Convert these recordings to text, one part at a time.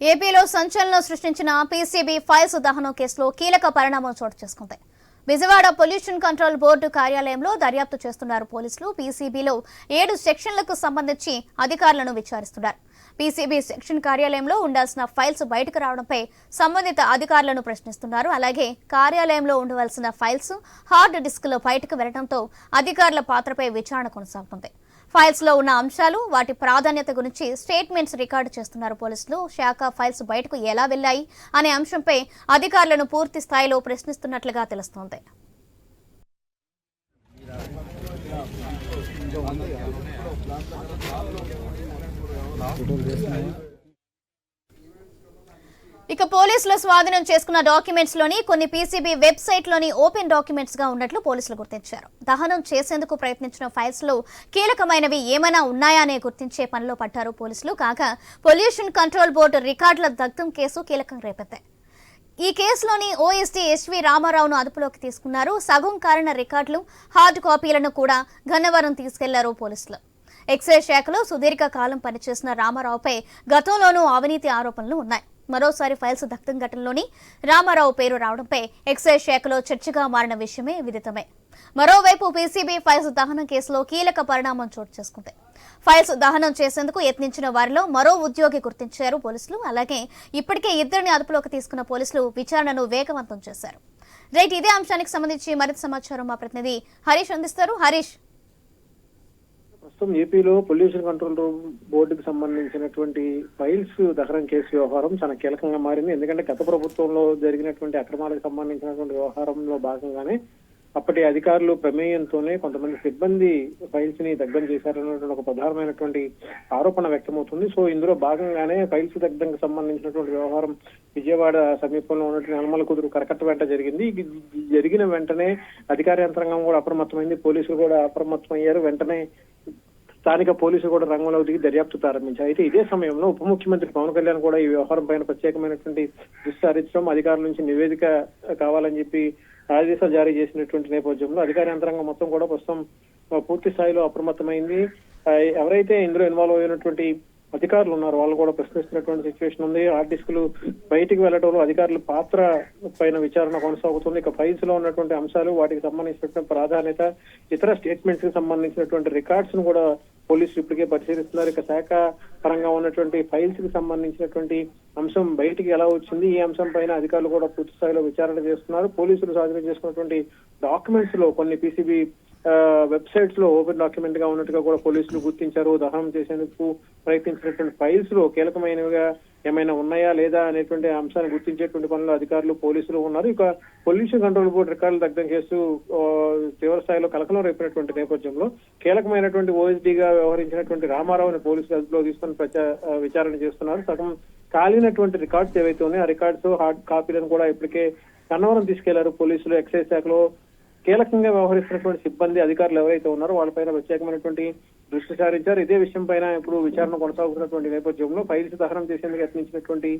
ఏపీలో సంచలనం సృష్టించిన పీసీబీ ఫైల్స్ దహనం కేసులో కీలక పరిణామం చోటు చేసుకుంది విజయవాడ పొల్యూషన్ కంట్రోల్ బోర్డు కార్యాలయంలో దర్యాప్తు చేస్తున్నారు పోలీసులు. పీసీబీలో ఏడు సెక్షన్లకు సంబంధించి అధికారులను విచారిస్తున్నారు. పీసీబీ సెక్షన్ కార్యాలయంలో ఉండాల్సిన ఫైల్స్ బయటకు రావడంపై సంబంధిత అధికారులను ప్రశ్నిస్తున్నారు. అలాగే కార్యాలయంలో ఉండవలసిన ఫైల్స్ హార్డ్ డిస్క్లో బయటకు వెళ్ళడంతో అధికారుల పాత్రపై విచారణ కొనసాగుతుంది. ఫైల్స్లో ఉన్న అంశాలు వాటి ప్రాధాన్యత గురించి స్టేట్మెంట్స్ రికార్డు చేస్తున్నారు పోలీసులు. శాఖ ఫైల్స్ బయటకు ఎలా వెళ్ళాయి అనే అంశంపై అధికారులను పూర్తి స్థాయిలో ప్రశ్నిస్తున్నట్లుగా తెలుస్తోంది. ఇక పోలీసులు స్వాధీనం చేసుకున్న డాక్యుమెంట్స్లోని కొన్ని పీసీబీ వెబ్సైట్లోని ఓపెన్ డాక్యుమెంట్స్గా ఉన్నట్లు పోలీసులు గుర్తించారు. దహనం చేసేందుకు ప్రయత్నించిన ఫైల్స్లో కీలకమైనవి ఏమైనా ఉన్నాయా అనే గుర్తించే పనిలో పడ్డారు పోలీసులు. కాగా పొల్యూషన్ కంట్రోల్ బోర్డు రికార్డుల దగ్ధం కేసు కీలకం రేపెత్తాయి ఈ కేసులోని ఓఎస్డీ ఎస్వి రామారావును అదుపులోకి తీసుకున్నారు. సగం కారణ రికార్డులు హార్డ్ కాపీలను కూడా గన్నవరం తీసుకెళ్ళారు పోలీసులు. ఎక్సైజ్ శాఖలో సుదీర్ఘ కాలం పనిచేసిన రామారావుపై గతంలోనూ అవినీతి ఆరోపణలు ఉన్నాయి. మరోసారి ఫైల్స్ దగ్ధం ఘటనలోని రామారావు పేరు రావడంపై ఎక్సైజ్ శాఖలో చర్చగా మారిన విషయమే విదితమే. మరోవైపు పీసీబీ ఫైల్స్ దహనం కేసులో కీలక పరిణామం చోటు చేసుకుంది. ఫైల్స్ దహనం చేసేందుకు యత్నించిన వారిలో మరో ఉద్యోగి గుర్తించారు పోలీసులు. అలాగే ఇప్పటికే ఇద్దరిని అదుపులోకి తీసుకున్న పోలీసులు విచారణను వేగవంతం చేశారు. రైట్ ఇదే అంశానికి సంబంధించి మరింత సమాచారం మా ప్రతినిధి హరీష్ అందిస్తారు. హరీష్ ప్రస్తుతం ఏపీలో పొల్యూషన్ కంట్రోల్ బోర్డుకి సంబంధించినటువంటి ఫైల్స్ దహనం కేసు వ్యవహారం చాలా కీలకంగా మారింది. ఎందుకంటే గత ప్రభుత్వంలో జరిగినటువంటి అక్రమాలకు సంబంధించినటువంటి వ్యవహారంలో భాగంగానే అప్పటి అధికారులు ప్రమేయంతోనే కొంతమంది సిబ్బంది ఫైల్స్ని దగ్ధం చేశారన్నటువంటి ఒక ప్రధానమైనటువంటి ఆరోపణ వ్యక్తమవుతుంది. సో ఇందులో భాగంగానే ఫైల్స్ దగ్ధంకి సంబంధించినటువంటి వ్యవహారం విజయవాడ సమీపంలో ఉన్నటువంటి నల్మల కుదురు కరకట్ట వెంట జరిగింది. జరిగిన వెంటనే అధికార యంత్రాంగం కూడా అప్రమత్తమైంది. పోలీసులు కూడా అప్రమత్తమయ్యారు. వెంటనే స్థానిక పోలీసులు కూడా రంగంలోకి దిగి దర్యాప్తు ప్రారంభించారు. అయితే ఇదే సమయంలో ఉప ముఖ్యమంత్రి పవన్ కళ్యాణ్ కూడా ఈ వ్యవహారం పైన ప్రత్యేకమైనటువంటి దృష్టి సారించడం అధికారుల నుంచి నివేదిక కావాలని చెప్పి ఆదేశాలు జారీ చేసినటువంటి నేపథ్యంలో అధికార యంత్రాంగం మొత్తం కూడా ప్రస్తుతం పూర్తి స్థాయిలో అప్రమత్తమైంది. ఎవరైతే ఇందులో ఇన్వాల్వ్ అయినటువంటి అధికారులు ఉన్నారు వాళ్ళు కూడా ప్రశ్నిస్తున్నటువంటి సిచ్యువేషన్ ఉంది. ఆర్టిస్టులు డిస్కులు బయటికి వెళ్ళడంలో అధికారుల పాత్ర పైన విచారణ కొనసాగుతుంది. ఇక ఫైల్స్లో ఉన్నటువంటి అంశాలు వాటికి సంబంధించినటువంటి ప్రాధాన్యత ఇతర స్టేట్మెంట్స్కి సంబంధించినటువంటి రికార్డ్స్ను కూడా పోలీసులు ఇప్పటికే పరిశీలిస్తున్నారు. ఇక శాఖ పరంగా ఉన్నటువంటి ఫైల్స్కి సంబంధించినటువంటి అంశం బయటికి ఎలా వచ్చింది ఈ అంశం పైన అధికారులు కూడా పూర్తి స్థాయిలో విచారణ చేస్తున్నారు. పోలీసులు స్వాధీనం చేసుకున్నటువంటి డాక్యుమెంట్స్లో కొన్ని పీసీబీ వెబ్సైట్స్లో ఓపెన్ డాక్యుమెంట్గా ఉన్నట్టుగా కూడా పోలీసులు గుర్తించారు. దహనం చేసేందుకు ప్రయత్నించినటువంటి ఫైల్స్లో కీలకమైనవిగా ఏమైనా ఉన్నాయా లేదా అనేటువంటి అంశాన్ని గుర్తించేటువంటి పనులు అధికారులు పోలీసులు ఉన్నారు. ఇక పొల్యూషన్ కంట్రోల్ బోర్డు రికార్డులు దగ్ధం చేస్తూ తీవ్ర స్థాయిలో కలకలం రేపినటువంటి నేపథ్యంలో కీలకమైనటువంటి ఓఎస్డీగా వ్యవహరించినటువంటి రామారావుని పోలీసులు అదుపులో తీసుకుని విచారణ చేస్తున్నారు. సగం కాలినటువంటి రికార్డ్స్ ఏవైతే ఉన్నాయో ఆ రికార్డ్స్ హార్డ్ కాపీలను కూడా ఇప్పటికే కన్నవరం తీసుకెళ్ళారు పోలీసులు. ఎక్సైజ్ శాఖలో కీలకంగా వ్యవహరిస్తున్నటువంటి సిబ్బంది అధికారులు ఎవరైతే ఉన్నారో వాళ్ళపైన ప్రత్యేకమైనటువంటి దృష్టి సారించారు ఇదే విషయం పైన ఇప్పుడు విచారణ కొనసాగుతున్నటువంటి నేపథ్యంలో ఫైల్స్ దహనం చేసేందుకు యత్నించినటువంటి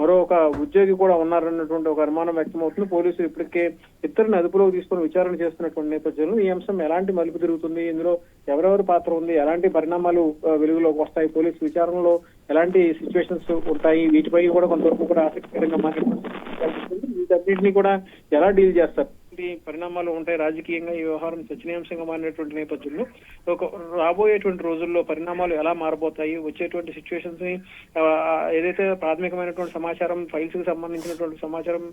మరో ఒక ఉద్యోగి కూడా ఉన్నారన్నటువంటి ఒక అనుమానం వ్యక్తమవుతుంది. పోలీసులు ఇప్పటికే ఇద్దరిని అదుపులోకి తీసుకుని విచారణ చేస్తున్నటువంటి నేపథ్యంలో ఈ అంశం ఎలాంటి మలుపు తిరుగుతుంది? ఇందులో ఎవరెవరి పాత్ర ఉంది? ఎలాంటి పరిణామాలు వెలుగులోకి వస్తాయి? పోలీసు విచారణలో ఎలాంటి సిచ్యువేషన్స్ ఉంటాయి? వీటిపై కూడా కొంతవరకు కూడా ఆసక్తికరంగా మాట్లాడుతుంది వీటన్నింటినీ కూడా ఎలా డీల్ చేస్తారు? ఎలాంటి పరిణామాలు ఉంటాయి రాజకీయంగా ఈ వ్యవహారం చర్చనీయాంశంగా మారినటువంటి నేపథ్యంలో? ఒక రాబోయేటువంటి రోజుల్లో పరిణామాలు ఎలా మారబోతాయి? వచ్చేటువంటి సిచ్యువేషన్స్ని ఏదైతే ప్రాథమికమైనటువంటి సమాచారం ఫైల్స్కి సంబంధించినటువంటి సమాచారం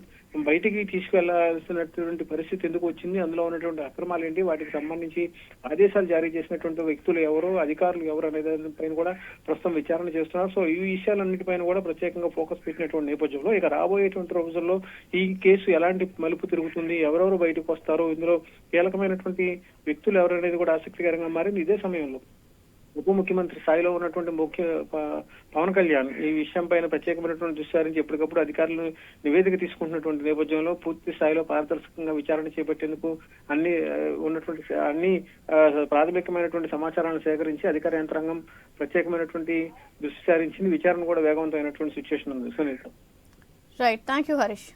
బయటికి తీసుకెళ్ళాల్సినటువంటి పరిస్థితి ఎందుకు వచ్చింది? అందులో ఉన్నటువంటి అక్రమాలు ఏంటి? వాటికి సంబంధించి ఆదేశాలు జారీ చేసినటువంటి వ్యక్తులు ఎవరు? అధికారులు ఎవరు అనే దానిపైన కూడా ప్రస్తుతం విచారణ చేస్తున్నారు. సో ఈ విషయాలన్నిటిపైన కూడా ప్రత్యేకంగా ఫోకస్ పెట్టినటువంటి నేపథ్యంలో ఇక రాబోయేటువంటి రోజుల్లో ఈ కేసు ఎలాంటి మలుపు తిరుగుతుంది? ఎవరెవరు బయటకు వస్తారు ఇందులో కీలకమైనటువంటి వ్యక్తులు ఎవరనేది కూడా ఆసక్తికరంగా మారింది ఇదే సమయంలో. ఉప ముఖ్యమంత్రి స్థాయిలో ఉన్నటువంటి ముఖ్య పవన్ కళ్యాణ్ ఈ విషయం పైన ప్రత్యేకమైనటువంటి దృష్టి సారించి ఎప్పటికప్పుడు అధికారులు నివేదిక తీసుకుంటున్నటువంటి నేపథ్యంలో పూర్తి స్థాయిలో పారదర్శకంగా విచారణ చేపట్టేందుకు అన్ని ఉన్నటువంటి అన్ని ప్రాథమికమైనటువంటి సమాచారాన్ని సేకరించి అధికార యంత్రాంగం ప్రత్యేకమైనటువంటి దృష్టి సారించింది. విచారణ కూడా వేగవంతమైనటువంటి సిచ్యువేషన్ ఉంది. Sunitha right thank you Harish